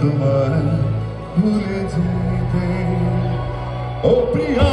তোমার ভুলে যেতে। ও প্রিয়া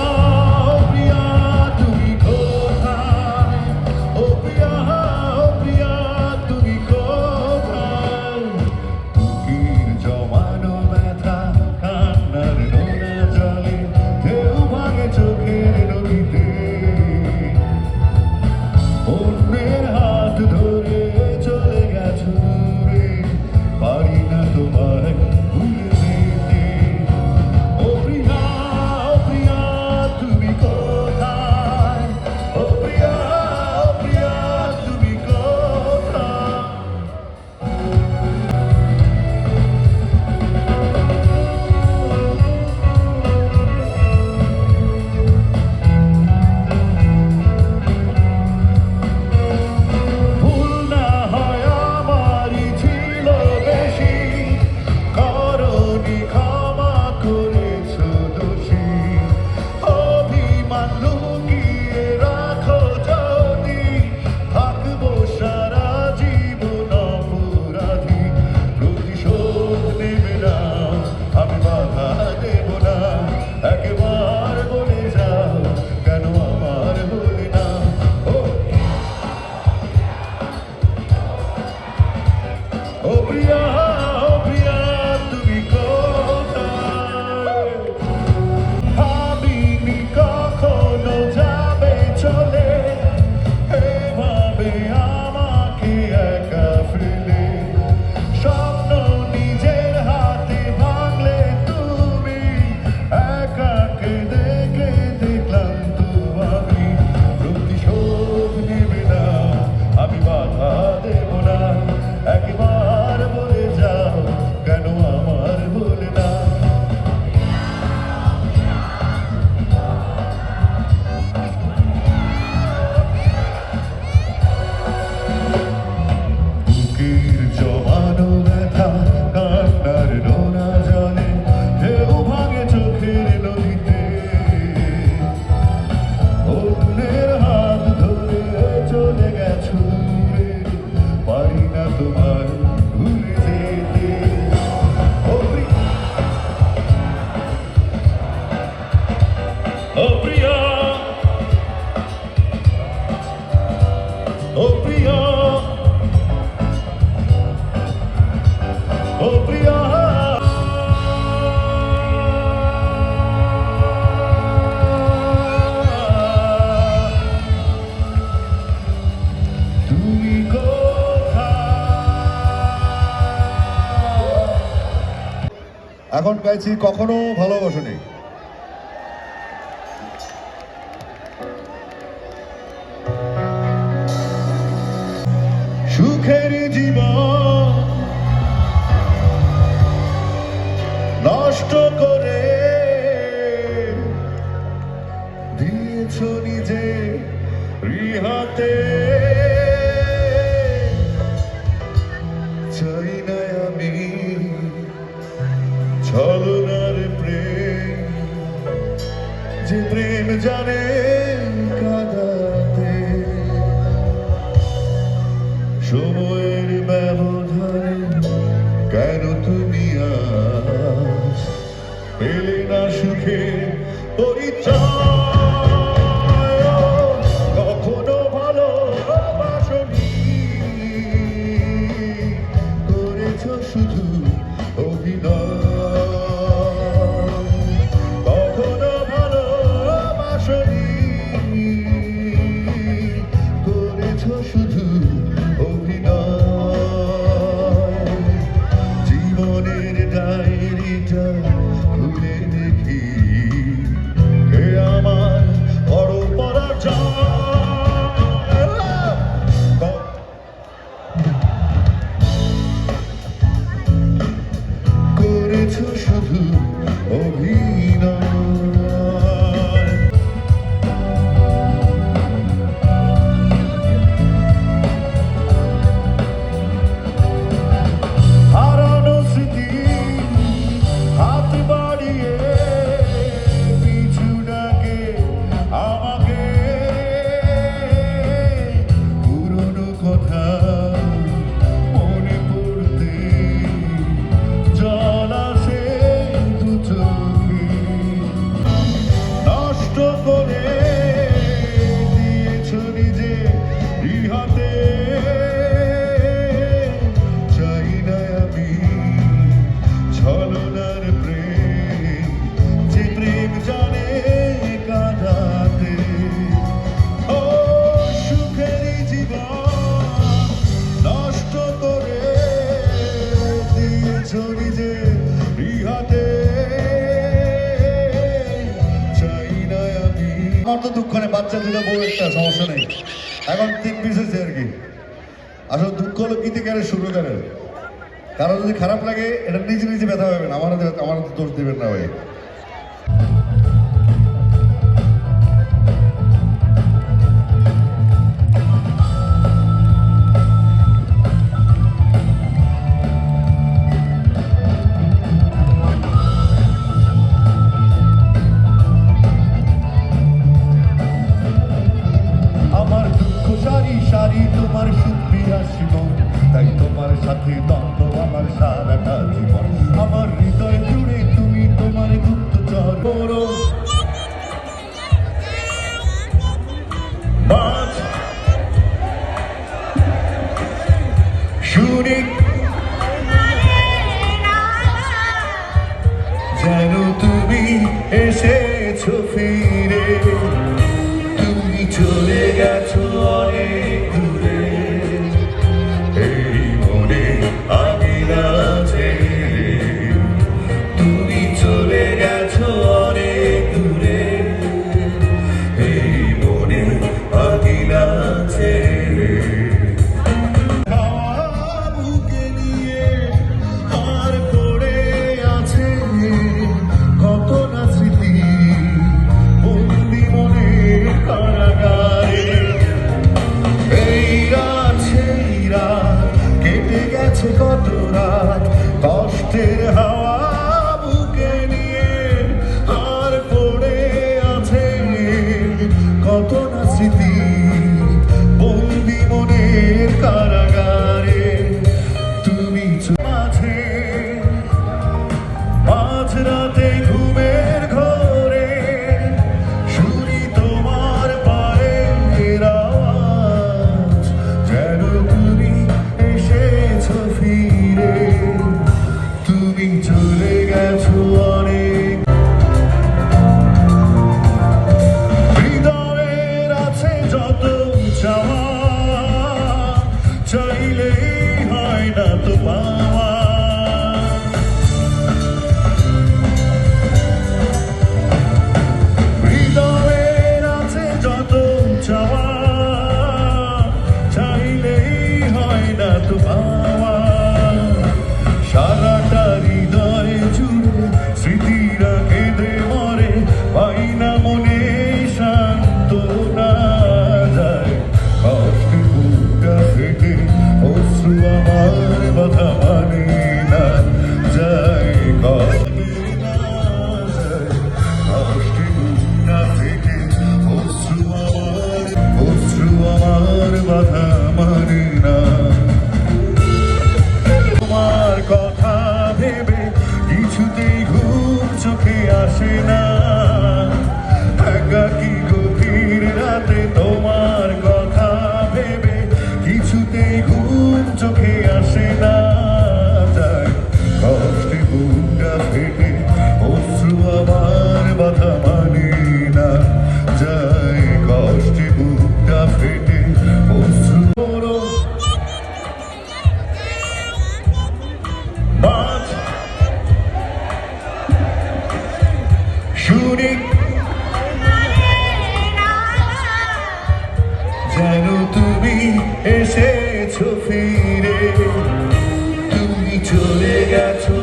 এখন গাইছি কখনো ভালোবাসনি সুখের জীবন নষ্ট করে দিয়েছ নিজে রিহাতে। চোখে পরিচয়। for me. আমার তো দুঃখ নেই, বাচ্চা দুটো বউ একটা, সমস্যা নেই। এখন তিন পিস আর কি। আসলে দুঃখ হলো গীতে গেলে শুরু করেন কারও যদি খারাপ লাগে, এটা নিজে নিজে ব্যথা পাবেন আমার আমার দোষ দেবেন না ভাই। say to feed it. home. যেন তুমি এসেছ ফিরে? তুমি চলে গেছো